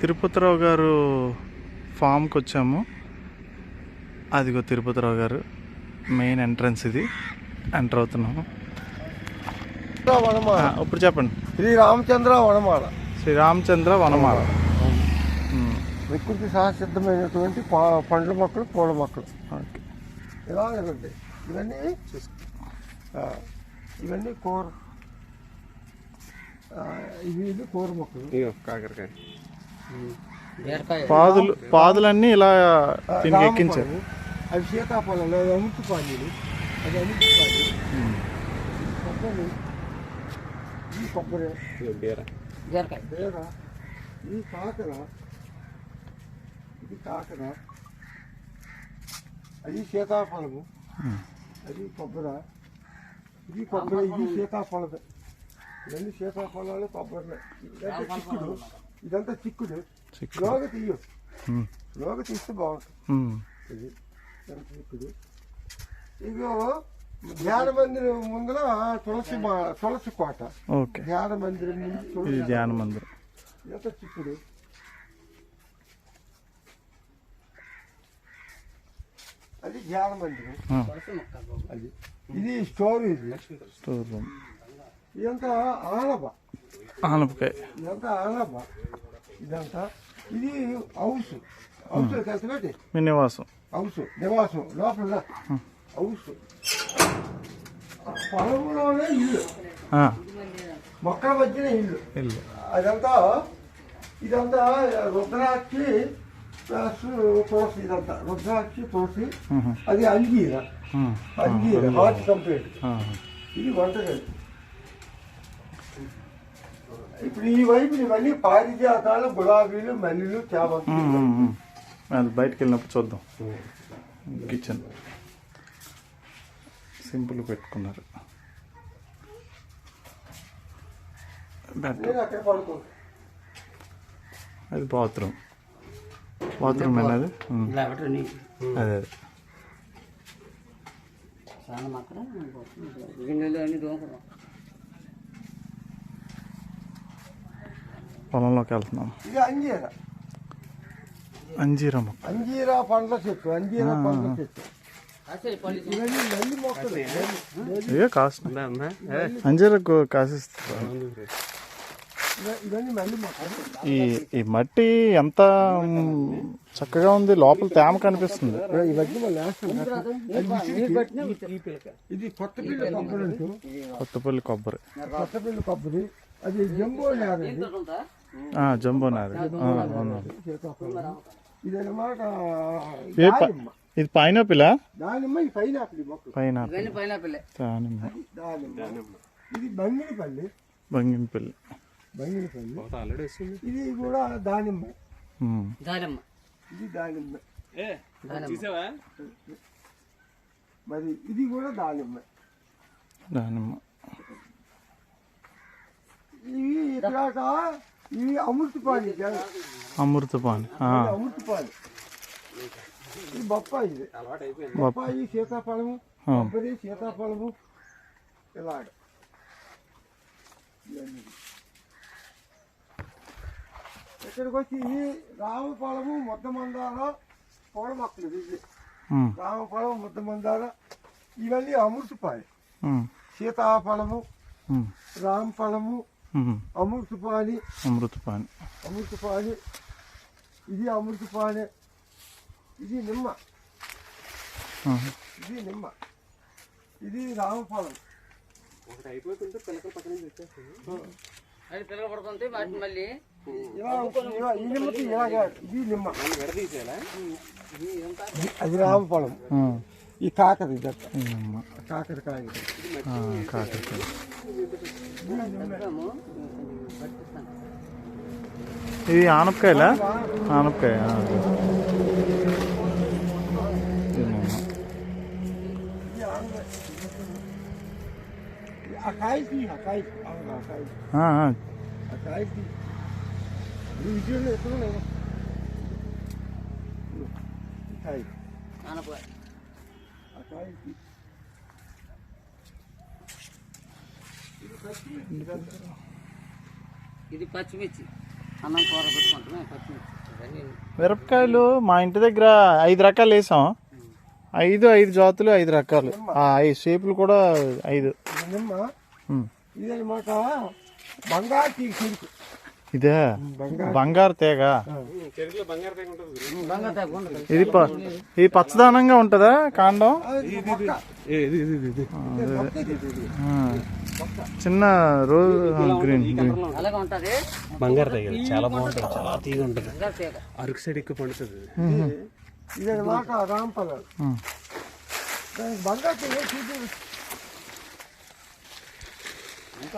తిరుపతిరావు గారు ఫామ్కి వచ్చాము. అదిగో తిరుపతిరావు గారు మెయిన్ ఎంట్రన్స్ ఇది. ఎంటర్ అవుతున్నాము. వనమాల. ఇప్పుడు చెప్పండి. శ్రీ రామచంద్ర వనమాల. శ్రీరామచంద్ర వనమాల. ఉమ్, ప్రకృతి సహసిద్ధమైనటువంటి పా- పండ్ల మొక్కలు పూల మొక్కలు. ఓకే. ఇలా ఉంటాయి ఇవన్నీ ఆ, ఇవన్నీ కూర ఇవి కూర మొక్కలు. కాకరకాయ. పాదులు పాదులన్నీ ఇలా దీనికి ఎక్కించారు. అవి సీతాఫలం అవి అముటి పానీలు అది అముటి పానీ కొబ్బరి ఈ కొబ్బరి బీర. బేర ఈ కాకర ఇది కాకర అది సీతాఫలము అది కొబ్బరి ఇది కొబ్బరి ఇది సీతాఫలమే. ఇవన్నీ సీతాఫలాలు కొబ్బరి చిక్కుడు. ఇదంతా చిక్కుడు చిక్కు. లోగ తీయు లోగ తీస్తే బాగుంటుంది ఇది చిక్కుడు ఇగో ధ్యాన మందిరం ముందర తులసి తులసి కోట ధ్యాన మందిరం ముందు ఇది ధ్యాన మందిరం ఇదంతా చిక్కుడు అది ధ్యాన మందిరం అది ఇది స్టోరేజ్ స్టోర్ రూమ్ ఇదంతా ఆనబ ఆనపకాయ ఇదంతా ఆనబ ఇదంతా ఇది హౌస్ హౌస్ కలిసి మీ నివాసం హౌస్ నివాసం లోపల హౌస్ పొలంలోనే ఇల్లు ఆ, మొక్కల మధ్యన ఇల్లు ఇల్లు అదంతా ఇదంతా రుద్రాక్షి ప్లస్ తులసి ఇదంతా రుద్రాక్షి తులసి ఉహు, అది అంగీర ఉమ్, అంగీర హార్ట్ కంప్లీట్ ఆ, ఇది వంటగది ఇప్పుడు ఈ వైపు ఇవన్నీ పారిజాతాలు గులాబీలు మల్లెలు ఉమ్. అది బయటికి వెళ్ళినప్పుడు చూద్దాం. కిచెన్. సింపుల్ పెట్టుకున్నారు. అది బాత్రూమ్. బాత్రూమ్ ఉమ్, అదే అదే. గిన్నెలు అన్ని దోమకున్నాం పొలంలోకి వెళ్తున్నాం. ఇది అంజీర. అంజీరా మొక్క అంజీరా పండ్ల చెట్టు అంజీరా పండ్ల చెట్టు. అసలు పల్లి ఇవన్నీ నల్లి మొక్కలు. నల్లి- ఏ కాస్ట్ అంజీరా కాసిస్తారు. ఈ ఈ మట్టి ఎంత చక్కగా ఉంది లోపల తేమ కనిపిస్తుంది. కొబ్బరి కొత్తపల్లి కొబ్బరి కొత్త పిల్ల కొబ్బరి. అది జంబో నేరది ఉందా ఆ, జంబో నాది ఆ, అవును. ఏ ప- ఇది పైనాపిల్? దానిమ్మ ఈ పైనాపిల్ మొక్కలు. పిల్లే దానిమ్మ. దానిమ్మ. ఇది బంగినపల్లి. బంగినపల్లి. బంగినపల్లి. ఇది కూడా దానిమ్మ. ఉమ్, ఇది దానిమ్మ. మరి ఇది కూడా దానిమ్మ. దానిమ్మ. ఇవి ఇక్కడ ఇవి అమృతపాణి అమృతపాణి అమృతపాణి. ఇది బొప్పాయి ఇది. బొప్పాయి సీతాఫలము. కొబ్బరి సీతాఫలము ఇలాగ. ఇవన్నీ. ఇక్కడికి వచ్చి ఈ రామఫలము ముద్ద మందార పూల మొక్కలు ఇవి ఉమ్, రామఫలం ముద్ద మందార ఇవన్నీ అమృతపాయి సీతాఫలము రామఫలము అమృతపాణి అమృతపాణి అమృతపాణి ఇది అమృతపాణి ఇది నిమ్మ ఆ, ఇది నిమ్మ ఇది రామఫలం ఒకటి అయిపోతుంటే పిల్లకల పక్క నుంచి వచ్చేస్తుంది అది పిల్లలు పడుకుంటే వాటిని మళ్ళీ ఇలా ఇలా ఈ నిమ్మకి ఇలాగా ఇది నిమ్మ విడదీసేలా ఇది- అది రామఫలం ఆ, ఈ కాకర ఇదంతా ఇదమ్మ. కాకరకాయ ఇది. ఆ, కాకరకాయ ఇది నిమ్మ. పట్టిస్తాను ఇది ఆనపకాయలా ఆనపకాయ ఆ, అదే. ఇదమ్మ. ఇది ఆంధ్ర. ఇది ఆ కాయకి ఆ కాయకి అవును, ఆ కాయకి ఆ, ఆ, ఆ కాయకి ఇది విజయంలో ఎక్కడ లేదు ఈ కాయ ఆనపకాయ ఆ కాయకి ఇది పచ్చిమిర్చి. అన్నం కూర పెట్టుకుంటామే పచ్చిమిర్చి. ఇవన్నీ మిరపకాయలు మా ఇంటి దగ్గర ఐదు రకాలు వేసాం. ఐదు ఐదు జాతులు ఐదు రకాలు. ఆ ఐదు షేపులు కూడా ఐదు. ఇదనమాట బంగారు ఇదే? బంగారు. తీగ? ఇది ప- ఇది పచ్చదనంగా ఉంటుందా కాండం. చిన్న రోజ్ గ్రీన్ గ్రీన్. అలాగే ఉంటుంది. బంగారు తేగ చాలా బాగుంటుంది చాలా తీగ ఉంటుంది. బంగారు తీగ. అరకు సైడ్ ఎక్కువ పండుతుంది. బంగారు తీగ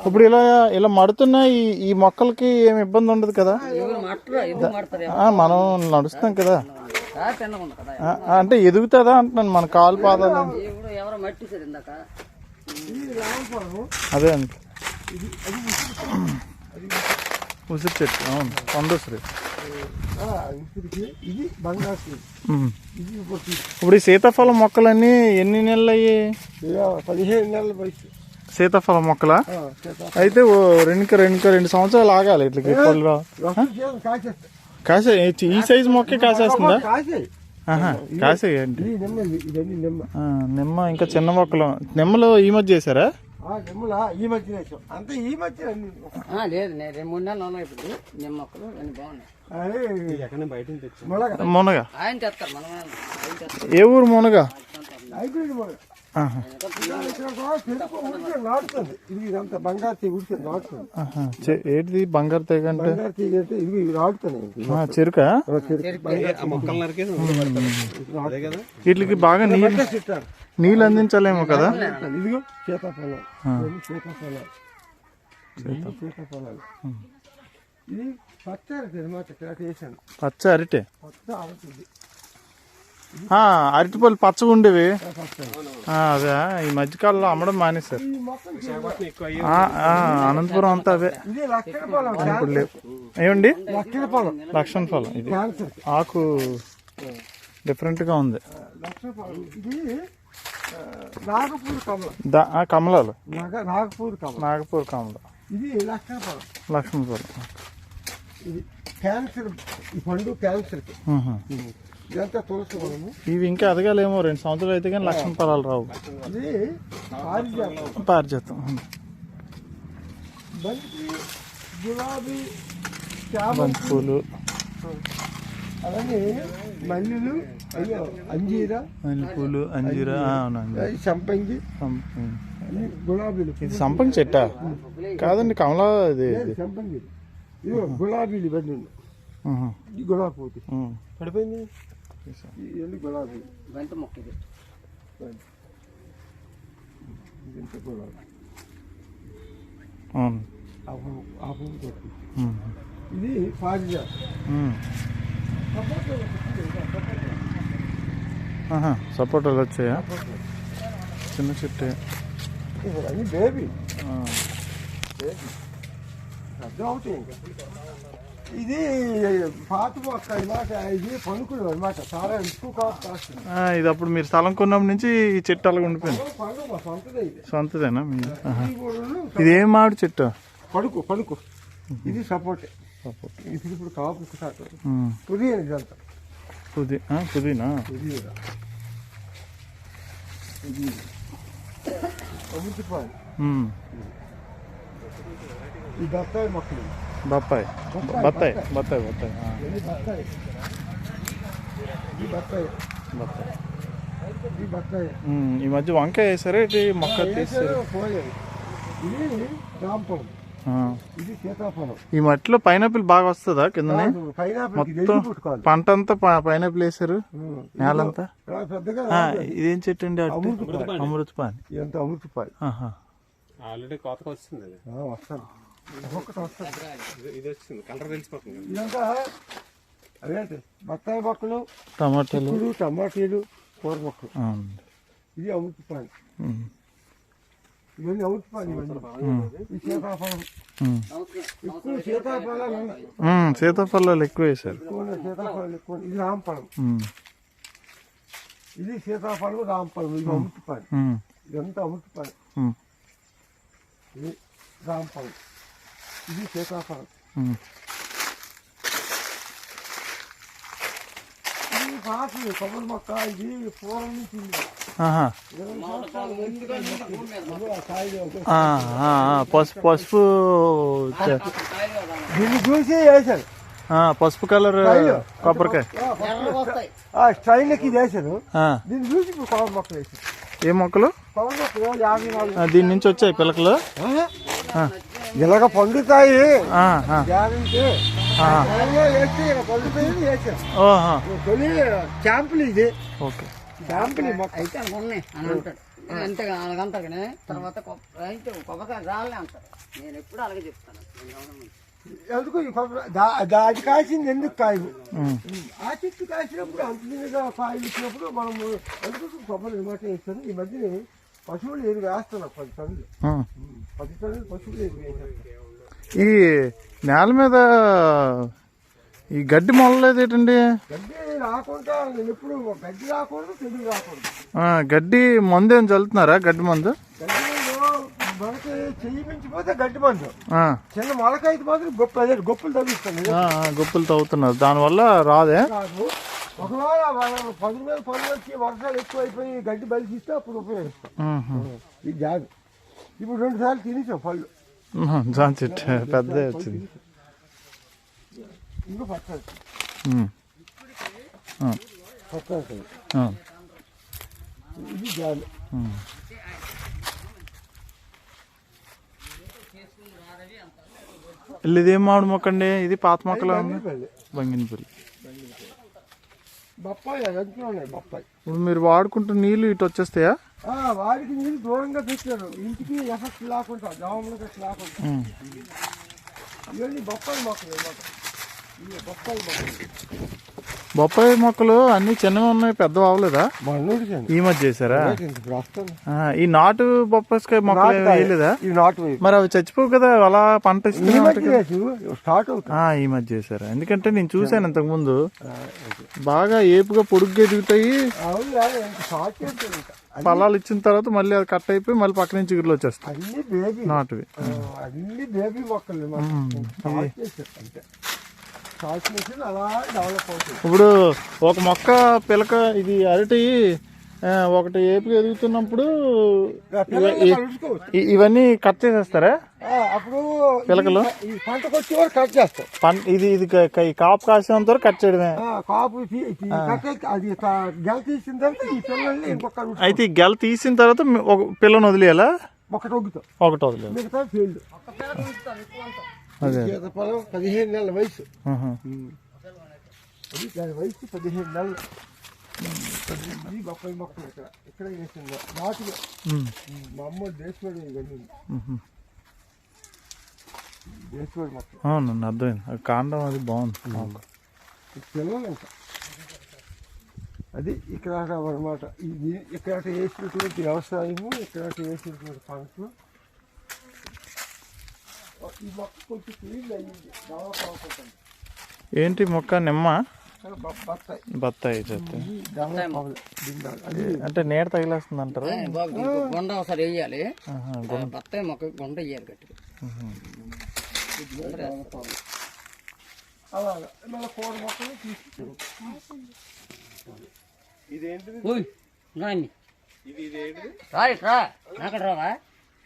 ఇప్పుడు ఇలా ఇలా మడుతున్నా ఈ ఈ మొక్కలకి ఏమి ఇబ్బంది ఉండదు కదా? మనం నడుస్తాం కదా. అంటే ఎదుగుతుందా అంటున్నాను మన కాలు పాదాలు అదే అండి. ఉసిరి చెట్టు అవును పండుసరి ఇప్పుడు ఈ సీతాఫలం మొక్కలన్నీ ఎన్ని నెలలు అయ్యి పదిహేను నెలల వయసు. సీతాఫలం మొక్కల. అయితే ఓ రెండుకి రెండుకి రెండు సంవత్సరాలు ఆగాలి ఇట్లకి పళ్ళు. కాసే ఈ సైజు మొక్కే కాసేస్తుందా? కాసే ఏంటి ఇది నిమ్మ ఇది, ఇదన్నీ నిమ్మ. ఆ, నిమ్మ ఇంకా చిన్న మొక్కలు. నిమ్మలు ఈ మధ్య చేశారా? ఈ మధ్య అంతే ఈ మధ్య లేదు రెండు మూడు నెలలు ఉన్నాయి ఇప్పుడు. నిమ్మ మొక్కలు బాగున్నాయి. మునగ. ఏ ఊరు మునగ? హైబ్రిడ్ మొలక ఏంటిది? బంగారు తెగ అంటే? చెరుక? వీటికి బాగా నీళ్ళు. నీళ్ళు అందించాలేమో కదా? సీతాఫలం. సీతాఫలాలు. ఇది అనమాట ఇక్కడ వేసాను. పచ్చ అరిటె? పచ్చ అవుతుంది ఆ, అరటిపళ్ళు పచ్చగా ఉండేవి. అదే ఈ మధ్యకాలంలో అమ్మడం మానేశారు. అనంతపురం అంతా అవే పొలం ఇప్పుడు లేవు. ఏమండి లక్షణ ఫలం ఇది. క్యాన్సర్ ఆకు డిఫరెంట్గా ఉంది. కమలాలు నాగ నాగపూర్ కమల నాగపూర్ కమల. ఇది లక్షణ పొలం లక్ష్మణ ఫలం. ఇది క్యాన్సర్ ఈ పండు క్యాన్సర్కి. ఉహు. ఇదంతా తులసి పొలము ఇవి ఇంకా ఎదగాలేమో రెండు సంవత్సరాలు అయితే కానీ లక్ష్మణ ఫలాలు రావు. ఇది పారిజాతం పారిజాతం బంతి గులాబీ చామంతి బంతి పూలు మల్లెలు అయ్యో అంజీర. మల్లె పూలు సంపంగి. గులాబీలు. ఇది సంపంగి చెట్టా? కాదండి కమలా ఇది. సంపంగి. గులాబీలు ఇవన్నీ గులాబీ. పడిపోయింది. అవును. ఆ పువ్వు ఆ పువ్వు కొట్టి. ఉమ్. ఇది. ఆహా, సపోటాలు వచ్చాయా? చిన్న చెట్టు. బేబీ ఆ. బేబీ పెద్ద అవుతాయి ఇంకా. ఇది పాత మొక్క అనమాట ఇది పనుకులు అనమాట చాలా ఎక్కువ కాపు కాస్తుంది ఇది అప్పుడు మీరు స్థలం కొన్నప్పటి నుంచి ఈ చెట్టు అలాగ ఉండిపోయింది. ఇది. సొంతదేనా. ఇది ఇది ఏం మామిడి చెట్టు? పడుకు పడుకు. ఇది సపోర్టే. సపోటా. ఇప్పుడు ఇప్పుడు కాపు. పుదీనా ఇదంతా పుదీనా? పుదీనా. పుదీనా అమృతపాలు. ఉమ్. ఈ బత్తాయి మొక్కలు. బత్తాయి. బత్తాయి బత్తాయి బత్తాయి. బత్తాయి. ఈ మధ్య వంకాయ వేసారా? ఇటు మొక్క తీసారు? ఈ మట్టిలో పైనాపిల్ బాగా వస్తుందా కిందనే? పైనాపిల్ మొత్తం పుట్టుకోవాలి. పంట అంతా పైనాపిల్ వేసారు? నేలంతా. ఇదేం చెట్టు అండి. అమృతపాణి ఎంత అమృతపాయి ఆహా. ఆల్రెడీ కోతకు వస్తుంది వస్తాను. ఒక్కొక్కటి వస్తాను ఇది- వచ్చింది కలర్ తెలిసిపోతుంది. ఇదంతా అదేంటి బత్తాయి మొక్కలు టమాటాలు టమాటీలు కూర మొక్కలు. ఇది అమృతపాణి ఉమ్. ఇవన్నీ అమృతపాణి ఇవన్నీ ఈ సీతాఫలం. ఎక్కువ సీతాఫలాలు ఉన్నాయి సీతాఫలాలు ఎక్కువ ఉన్నాయి, సీతాఫలాలు ఎక్కువ. ఇది రాంపలం ఉమ్. ఇది సీతాఫలం రాంపలం ఇది అమృతపాణి ఉమ్. ఇదంతా ఉమ్. ఇది రాంపలం ఇది సీతాఫలం. పసుపు పసుపు దీన్ని చూసి వేశారు పసుపు కలర్ కొబ్బరికాయ. ఇది వేశారు చూసి కొబ్బరి ఏ మొక్కలు? దీని నుంచి వచ్చాయి పిలకలు. ఇలాగ పండుతాయి. ఆ, ఆ, గ్యారంటీ. తొలి క్యాంపులు ఇది. ఓకే. క్యాంపులు అయితే ఉన్నాయి అని అంటాడు. అంతే అలాగంటారు కానీ తర్వాత కొబ్బరికాయ రాలే అంటారు. నేను ఎప్పుడు అలాగే చెప్తాను. ఎందుకు ఈ కొబ్బరి దా- దా- అది కాసింది ఎందుకు కాయలు? ఆ. చెట్టు కాసినప్పుడు అంత చిన్నగా కాయలు ఇచ్చినప్పుడు మనం ఎందుకు కొబ్బరి మాట వేస్తాను ఈ మధ్య పశువులు ఎరువు వేస్తున్నాం పది టన్నులు ఈ నేల మీద ఈ గడ్డి మొలలేదు ఏంటండి? గడ్డి రాకుండా నేను ఎప్పుడు గడ్డి రాకూడదు తెగులు రాకూడదు. ఆ, గడ్డి మందు ఏం చల్లుతున్నారా? గడ్డి మందు? మనకి చెయ్యి మించిపోతే గడ్డి మందు. చిన్న మొలక అయితే మాత్రం గొప్ప అదే గొప్పలు ఆ, గుప్పులు తవ్వుతున్నారు. దానివల్ల రాదే? ఒకవేళ పది మీద పది వచ్చి వర్షాలు ఎక్కువ అయిపోయి గడ్డి బలిసిస్తే అప్పుడు ఉపయోగిస్తాం. ఇది జాగు ఇప్పుడు రెండు సార్లు తినేసాం పళ్ళు చెట్టు పెద్దదే వచ్చింది ఇంకా ఇది మామిడి మొక్క అండి ఇది పాత మొక్కలా ఉంది పల్లి బంగినపల్లి బొప్పాయి ఇప్పుడు మీరు వాడుకుంటున్న నీళ్ళు ఇటు వచ్చేస్తాయా వాడికి నీళ్ళు దూరంగా పెట్టారు ఇంటికి ఎఫెక్ట్ లేకుండా దోమలకు ఎఫెక్ట్ లేకుండా. ఇవన్నీ బొప్పాయి మొక్కలు అన్నమాట ఇవి బొప్పాయి మొక్కలు బొప్పాయి మొక్కలు అన్ని చిన్నవి ఉన్నాయి పెద్దవి అవ్వలేదా? ఈ మధ్య చేశారా? ఈ నాటు బొప్పాయికాయ మొక్కలు వేయలేదా? మరి అవి చచ్చిపోవు కదా అలా పంట ఈ మధ్య చేశారు? ఎందుకంటే నేను చూశాను ఇంతకు ముందు బాగా ఏపుగా పొడుగ్గా ఎదుగుతాయి. ఫలాలు ఇచ్చిన తర్వాత మళ్ళీ అది కట్ అయిపోయి మళ్ళీ పక్క నుంచి చిగురులు వచ్చేస్తాయి. నాటువి. అన్ని బేబీ మొక్కలు ఇప్పుడు ఒక మొక్క పిలక ఇది అరటి ఆ, ఒకటి ఏపుగా ఎదుగుతున్నప్పుడు ఇవన్నీ కట్ చేసేస్తారా? అప్పుడు పిలకలు? ఈ పంటకు కట్ చేస్తాం. పం- ఇది ఇది కాపు కాసేంత వరకు కట్ చేయడమే. కాపు అది గెల తీసిన తర్వాత ఈ పిల్లల్ని ఇంకొక రుచి- అయితే ఈ గెల తీసిన తర్వాత ఒక పిల్లని వదిలేయాలా? ఒకటి ఒకటి వదిలేదు మిగతా ఫీల్డ్ అదే పొలం పదిహేను నెలల వయసు. అది దాని వయసు పదిహేను నెలలు. ఇది బొప్పాయి మొక్కలు ఇక్కడ ఇక్కడ వేసింది. నాటుగా. మా అమ్మ దేశవాడి ఉహు. దేశవాడి మొక్కలు. అవును నన్ను అర్థమైంది. కాండం అది బాగుంది. పిల్లలు ఇంకా అది ఇక్కడ అనమాట ఇక్కడ వేసినటువంటి వ్యవసాయము ఇక్కడ వేసినటువంటి పంటలు. ఈ మొక్క కొంచెం క్లీన్ అయ్యింది డెవలప్ అవుతుంది ఏంటి మొక్క నిమ్మ? బత్తాయి చెత్త అంటే నీడ తగిలేస్తుంది అంటారా గుండ ఒకసారి వేయాలి. బత్తాయి మొక్క గుండ వేయాలి గట్టిగా. అలాగా మళ్ళీ కూర మొక్కలు నాన్ని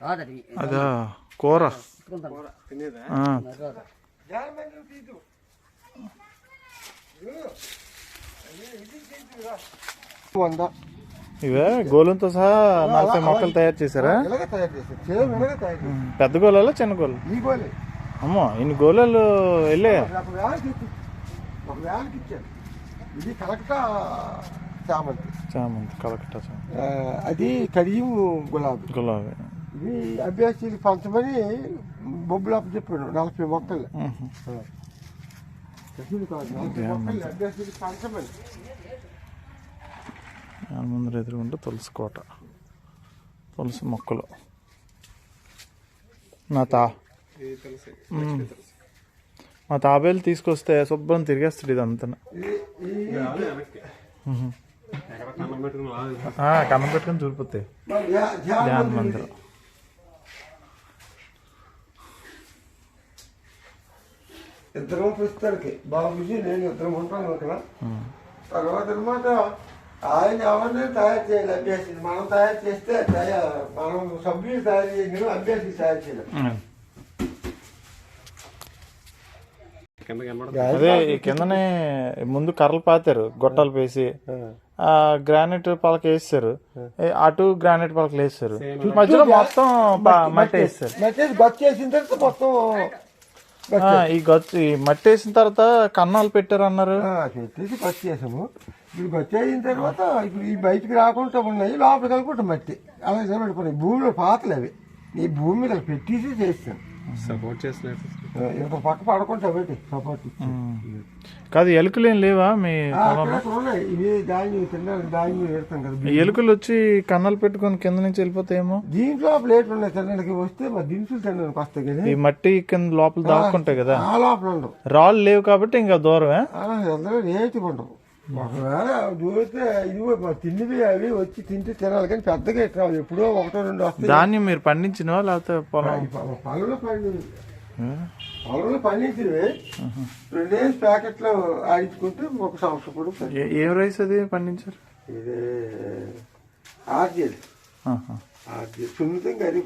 రాదది. అదా కూర. ఇవే గోలంతో సహా నలభై మొక్కలు తయారు చేశారా. పెద్ద గోళాలా చిన్న గోళ గోలే. అమ్మో ఇన్ని గోళాలు వెళ్ళే ఇది కలకటా చామంతి. చామంతి కలకట్ట. ఆ, అది కడియం గులాబీ. గులాబీ. ఇవి అభ్యాసీలు పంచమని బొబ్బులాప చెప్పాడు. నలభై మొక్కలు పంచమని. ముందర ఎదురుగుంటే తులసి కోట. తులసి మొక్కలు. నా తా. మా తాబేలు తీసుకొస్తే శుభ్రం తిరిగేస్తాడు ఇదంతా. కన్నం పెట్టుకుని చూడిపోతాయి. ధ్యా- ధ్యాన ధ్యాన మందిరం. ఇద్దరం ప్రస్తుతానికి బాబుజీ నేను ఇద్దరం ఉంటాను అక్కడ తర్వాత అనమాట ఆయన ఎవరిని తయారు చేయాలి? అభ్యర్థి మనం తయారు చేస్తే తయారు మనం సభ్యులు తయారు చేయగలం అభ్యర్థి తయారు చేయలేం. అదే ఈ కిందనే ముందు కర్రలు పాతారు గొట్టాలు వేసి ఆ. గ్రానైట్ పలక వేస్తారు అటు గ్రానైట్ పలకలు వేస్తారు. మధ్యలో మొత్తం మట్టి వేస్తారు. మెసేజ్ గచ్చేసిన తర్వాత మొత్తం ఈ గచ్చు ఈ మట్టి వేసిన తర్వాత కన్నాలు పెట్టారు అన్నారు ఆ, పెట్టేసి గచ్చు చేసాము ఇప్పుడు గచ్చు అయిన తర్వాత ఇప్పుడు ఈ బయటికి రాకుండా ఉన్నాయి లోపలికి అనుకుంటాం మట్టి. అలాగే నిలబడిపోయినాయి భూమిలో పాతలు అవి. ఈ భూమి మీద పెట్టేసి చేస్తాను. సపోర్ట్ చేస్తున్నారు ఇంకో పక్క పడకుండా పెట్టి సపోర్ట్. కాదు ఎలుకలు ఏం లేవా మీ ఇవి పెడతాం కదా ఎలుకలు వచ్చి కన్నాలు పెట్టుకొని కింద నుంచి వెళ్ళిపోతాయేమో? దీంట్లో ప్లేట్లు ఉన్నాయి తినడానికి. వస్తే మరి దినుసులు తినడానికి వస్తాయి కదా ఈ మట్టి కింద లోపల దాక్కుంటాయి కదా? ఆ లోపల ఉండవు. రాళ్ళు లేవు కాబట్టి ఇంకా దూరమే? రేటు ఉండవు. ఒకవేళ ఇదిగో మా తిండివి అవి వచ్చి తింటే తినాలి కానీ పెద్దగా ఎట్లా? ఎప్పుడో ఒకటో రెండు వస్తాయి. ధాన్యం మీరు పండించినవా లేకపోతే పొలం? పనులు పండి పనులు పండించినవి రెండేసి ప్యాకెట్లు ఆడించుకుంటే ఒక సంవత్సరం కూడా. ఏ- రైస్ అది పండించారు? ఇది ఆర్జీలు. ఆర్జీలు సున్నితంగా అది